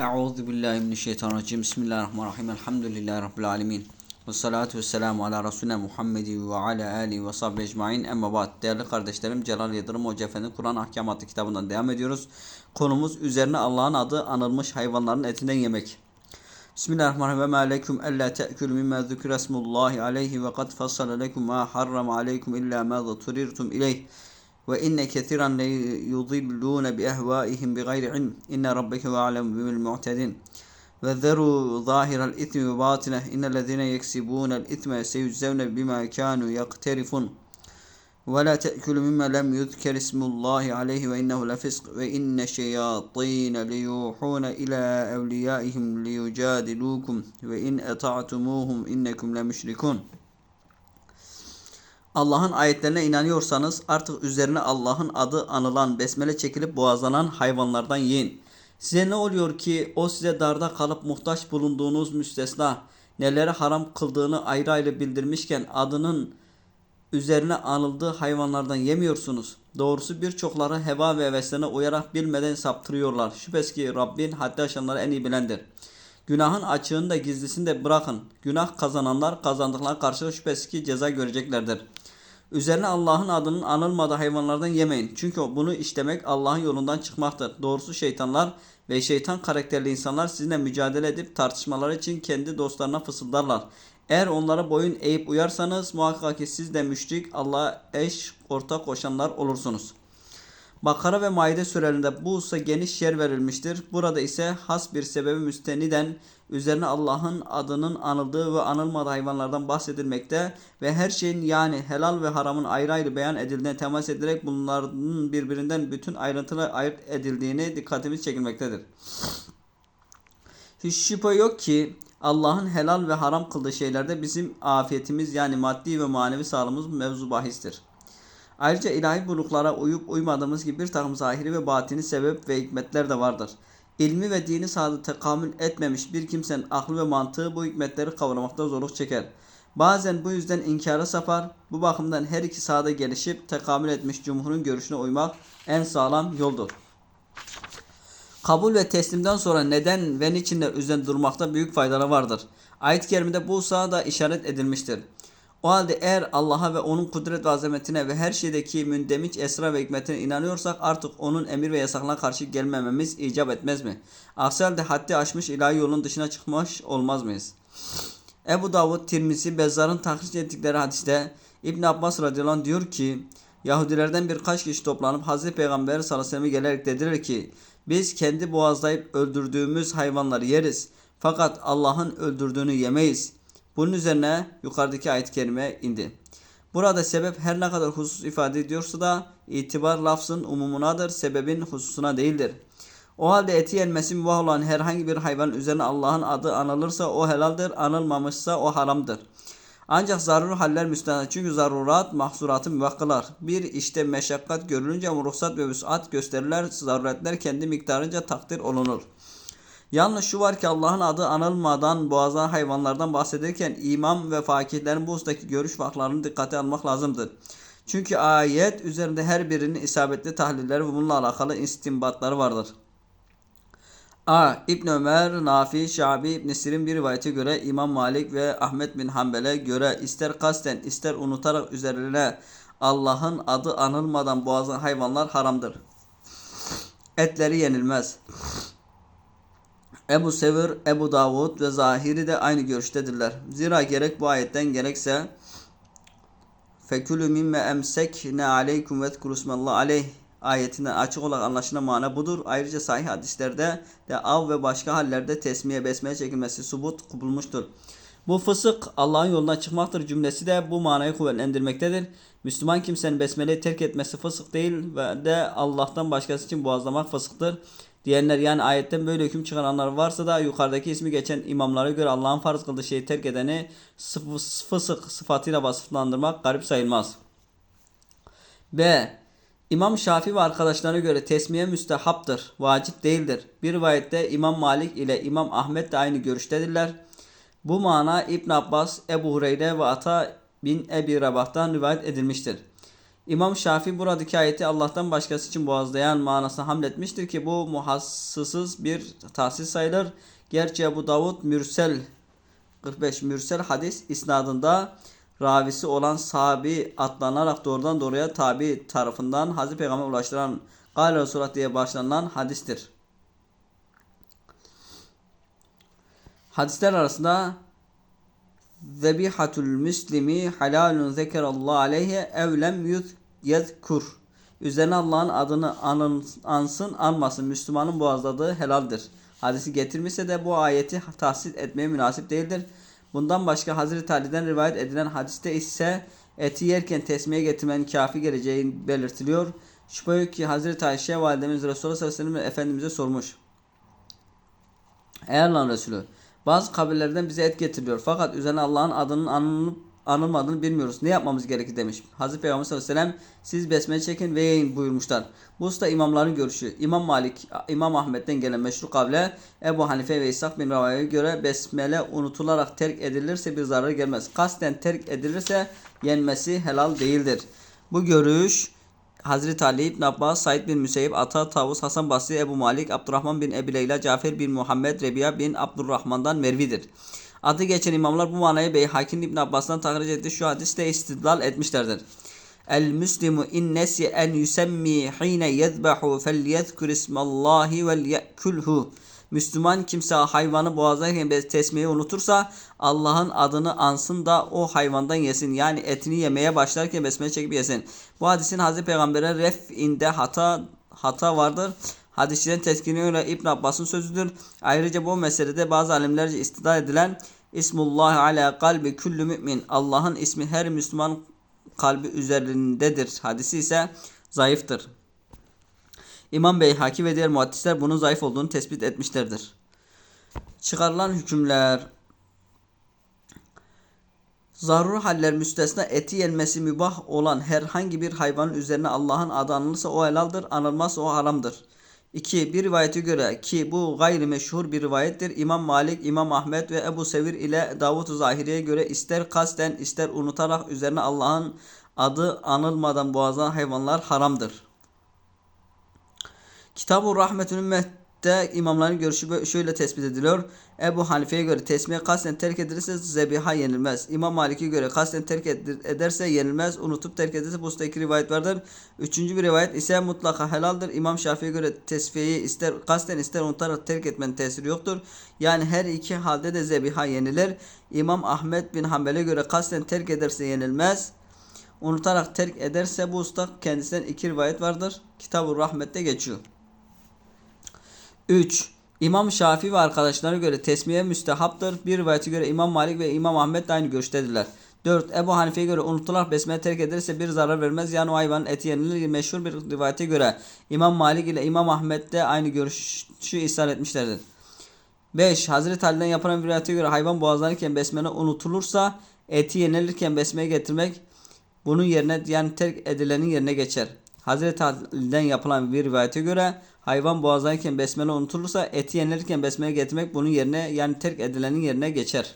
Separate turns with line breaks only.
Euzu billahi mineşşeytanirracim. Bismillahirrahmanirrahim. Elhamdülillahi rabbil alamin. Ve salatu vesselamu ala Resulina Muhammedi ve ala alihi ve sahbihi ecmaîn. Emma ba'd. Değerli kardeşlerim, Celal Yıldırım Hoca Efendi Kur'an Ahkam adlı kitabından devam ediyoruz. Konumuz üzerine Allah'ın adı anılmış hayvanların etinden yemek. Bismillahirrahmanirrahim. Ve alla ta'kulu mimma zukira ismullahi aleyhi ve kad fassala lekum ma harrama aleykum illa ma zaturirtum ileyh. وإن كثيرا ليضلون بأهوائهم بغير علم. إن ربك هو أعلم بالمعتدين. وذروا ظاهر الإثم وباطنه. إن الذين يكسبون الإثم سيجزون بما كانوا يقترفون. ولا تأكل مما لم يذكر اسم الله عليه وإنه لفسق. وإن الشياطين ليوحون إلى أوليائهم ليجادلوكم. وإن أطعتموهم إنكم لمشركون. Allah'ın ayetlerine inanıyorsanız artık üzerine Allah'ın adı anılan besmele çekilip boğazlanan hayvanlardan yiyin. Size ne oluyor ki o size darda kalıp muhtaç bulunduğunuz müstesna neleri haram kıldığını ayrı ayrı bildirmişken adının üzerine anıldığı hayvanlardan yemiyorsunuz. Doğrusu birçokları heva ve heveslerine uyarak bilmeden saptırıyorlar. Şüphesiz ki Rabbin haddi aşanları en iyi bilendir. Günahın açığını da gizlisini de bırakın. Günah kazananlar kazandıkları karşılığı şüphesiz ki ceza göreceklerdir. Üzerine Allah'ın adının anılmadığı hayvanlardan yemeyin. Çünkü bunu işlemek Allah'ın yolundan çıkmaktır. Doğrusu şeytanlar ve şeytan karakterli insanlar sizinle mücadele edip tartışmaları için kendi dostlarına fısıldarlar. Eğer onlara boyun eğip uyarsanız muhakkak ki siz de müşrik Allah'a eş ortak koşanlar olursunuz. Bakara ve Maide sürelerinde bu hususa geniş yer verilmiştir. Burada ise has bir sebebi müsteniden üzerine Allah'ın adının anıldığı ve anılmadığı hayvanlardan bahsedilmekte ve her şeyin yani helal ve haramın ayrı ayrı beyan edildiğine temas edilerek bunların birbirinden bütün ayrıntılı ayırt edildiğini dikkatimiz çekilmektedir. Hiç şüphe yok ki Allah'ın helal ve haram kıldığı şeylerde bizim afiyetimiz yani maddi ve manevi sağlığımız mevzu bahistir. Ayrıca ilahi buluklara uyup uymadığımız gibi bir takım zahiri ve batini sebep ve hikmetler de vardır. İlmi ve dini sahada tekamül etmemiş bir kimsenin aklı ve mantığı bu hikmetleri kavramakta zorluk çeker. Bazen bu yüzden inkara sapar. Bu bakımdan her iki sahada gelişip tekamül etmiş cumhurun görüşüne uymak en sağlam yoldur. Kabul ve teslimden sonra neden ve niçinler üzerinde durmakta büyük faydaları vardır. Ayet-i kerimede bu sahada işaret edilmiştir. O halde eğer Allah'a ve onun kudret ve azametine ve her şeydeki mündemiç esra ve hikmetine inanıyorsak artık onun emir ve yasaklarına karşı gelmememiz icap etmez mi? Aksi halde haddi aşmış ilahi yolun dışına çıkmış olmaz mıyız? Ebu Davud, Tirmizi, Bezzar'ın tahriş ettikleri hadiste İbn Abbas radıyallahu anh diyor ki Yahudilerden birkaç kişi toplanıp Hazreti Peygamber sallallahu aleyhi ve sellem'e gelerek dediler ki biz kendi boğazlayıp öldürdüğümüz hayvanları yeriz fakat Allah'ın öldürdüğünü yemeyiz. Bunun üzerine yukarıdaki ayet-i kerime indi. Burada sebep her ne kadar husus ifade ediyorsa da itibar lafzın umumunadır, sebebin hususuna değildir. O halde eti yenmesi mübah olan herhangi bir hayvan üzerine Allah'ın adı anılırsa o helaldir, anılmamışsa o haramdır. Ancak zarur haller müstahane. Çünkü zarurat mahsuratı mübah kılar. Bir işte meşakkat görülünce ruhsat ve vüsat gösterirler, zaruretler kendi miktarınca takdir olunur. Yalnız şu var ki Allah'ın adı anılmadan boğazan hayvanlardan bahsederken imam ve fakihlerin bu husudaki görüş vaklarını dikkate almak lazımdır. Çünkü ayet üzerinde her birinin isabetli tahlilleri ve bununla alakalı istinbatları vardır. A. İbn Ömer, Nafi, Şabi, İbn Sirin bir rivayete göre İmam Malik ve Ahmet bin Hanbel'e göre ister kasten ister unutarak üzerine Allah'ın adı anılmadan boğazan hayvanlar haramdır. Etleri yenilmez. Ebu Sevir, Ebu Davud ve Zahiri de aynı görüştedirler. Zira gerek bu ayetten gerekse Fekülü mimme emsekne aleykum ve zkurusmallah aleyh ayetinden açık olarak anlaşılan mana budur. Ayrıca sahih hadislerde de av ve başka hallerde tesmiye besmeye çekilmesi subut bulmuştur. Bu fısık Allah'ın yolundan çıkmaktır cümlesi de bu manayı kuvvetlendirmektedir. Müslüman kimsenin besmeleyi terk etmesi fısık değil ve de Allah'tan başkası için boğazlamak fısıktır diyenler yani ayetten böyle hüküm çıkaranlar varsa da yukarıdaki ismi geçen imamlara göre Allah'ın farz kıldığı şeyi terk edeni fısık sıfatıyla vasıflandırmak garip sayılmaz. B. İmam Şafii ve arkadaşlarına göre tesmiye müstehaptır, vacip değildir. Bir rivayette İmam Malik ile İmam Ahmet de aynı görüştedirler. Bu mana İbn Abbas, Ebu Hureyre ve Ata bin Ebi Rabah'tan rivayet edilmiştir. İmam Şafii buradaki ayeti Allah'tan başkası için boğazlayan manasına hamletmiştir ki bu muhassısız bir tahsis sayılır. Gerçi Ebu Davud Mürsel 45 Mürsel hadis isnadında ravisi olan sahabi atlanarak doğrudan doğruya tabi tarafından Hazreti Peygamber ulaştıran Gale Resulullah diye başlanılan hadistir. Hadisler arasında Zebihatul Müslimi halalun zekerallahu aleyhi ev lem yüz- yezkur. Üzerine Allah'ın adını anın, ansın anmasın Müslümanın boğazladığı helaldir. Hadisi getirmişse de bu ayeti tahsis etmeye münasip değildir. Bundan başka Hazreti Ali'den rivayet edilen hadiste ise eti yerken tesmiye getirmenin kafi geleceği belirtiliyor. Şüphe yok ki Hazreti Ayşe validemiz Resulullah sallallahu aleyhi ve sellem Efendimiz'e sormuş. Ey Allah'ın Resulü bazı kabirlerden bize et getiriliyor fakat üzerine Allah'ın adının anılıp anılmadığını bilmiyoruz. Ne yapmamız gerekir demiş. Hazreti Peygamber sallallahu aleyhi ve sellem siz besmele çekin ve yiyin buyurmuşlar. Bu usta imamların görüşü. İmam Malik, İmam Ahmet'ten gelen meşru kavle Ebu Hanife ve İshak bin Ravi'ye göre besmele unutularak terk edilirse bir zarar gelmez. Kasten terk edilirse yenmesi helal değildir. Bu görüş Hazreti Ali İbn Abbas, Said bin Müseyyib, Ata, Tavus, Hasan Basri, Ebu Malik, Abdurrahman bin Ebi Leyla, Cafer bin Muhammed, Rebiya bin Abdurrahman'dan Mervidir. Adı geçen imamlar bu manayı Beyhakin İbn Abbas'tan tahric etti. Şu hadiste istidlal etmişlerdir. El Müslimu in nesi en yusemmi hine yezbahu felyezkur ismallahi vel yekulhu. Müslüman kimse hayvanı boğazlarken tesmiyi unutursa Allah'ın adını ansın da o hayvandan yesin. Yani etini yemeye başlarken besmele çekip yesin. Bu hadisin Hazreti Peygamber'e ref'inde hata hata vardır. Hadisçilerin teskine göre İbn Abbas'ın sözüdür. Ayrıca bu meselede bazı alimlerce istidal edilen İsmullahi ala kalbi küllü mümin. Allah'ın ismi her Müslüman kalbi üzerindedir. Hadisi ise zayıftır. İmam Beyhaki ve diğer muhaddisler bunun zayıf olduğunu tespit etmişlerdir. Çıkarılan hükümler Zarur haller müstesna eti yenmesi mübah olan herhangi bir hayvanın üzerine Allah'ın adı anılırsa o helaldir, anılmazsa o haramdır. 2. Bir rivayete göre ki bu gayri meşhur bir rivayettir. İmam Malik, İmam Ahmet ve Ebu Sevir ile Davud-u Zahiri'ye göre ister kasten ister unutarak üzerine Allah'ın adı anılmadan boğazlanan hayvanlar haramdır. Kitab-ı Rahmetül Ümmet'te imamların görüşü şöyle tespit ediliyor. Ebu Hanife'ye göre tesmiye kasten terk edilirse zebiha yenilmez. İmam Malik'e göre kasten terk ed- ederse yenilmez. Unutup terk edilirse bu usta iki rivayet vardır. Üçüncü bir rivayet ise mutlaka helaldir. İmam Şafii'ye göre tesfiyeyi ister kasten ister unutarak terk etmenin tesiri yoktur. Yani her iki halde de zebiha yenilir. İmam Ahmet bin Hanbel'e göre kasten terk ederse yenilmez. Unutarak terk ederse bu usta kendisinden iki rivayet vardır. Kitab-ı Rahmet'te geçiyor. 3. İmam Şafii ve arkadaşlarına göre tesmiye müstehaptır. Bir rivayete göre İmam Malik ve İmam Ahmet de aynı görüştedirler. 4. Ebu Hanife'ye göre unutularak besmele terk edilirse bir zarar vermez. Yani o hayvanın eti yenilir. Meşhur bir rivayete göre İmam Malik ile İmam Ahmet de aynı görüşü ishal etmişlerdir. 5. Hazreti Ali'den yapılan bir rivayete göre hayvan boğazlanırken besmele unutulursa eti yenilirken besmeye getirmek bunun yerine yani terk edilenin yerine geçer. Hazreti Ali'den yapılan bir rivayete göre hayvan boğazlanırken besmele unutulursa eti yenilirken besmele getirmek bunun yerine yani terk edilenin yerine geçer.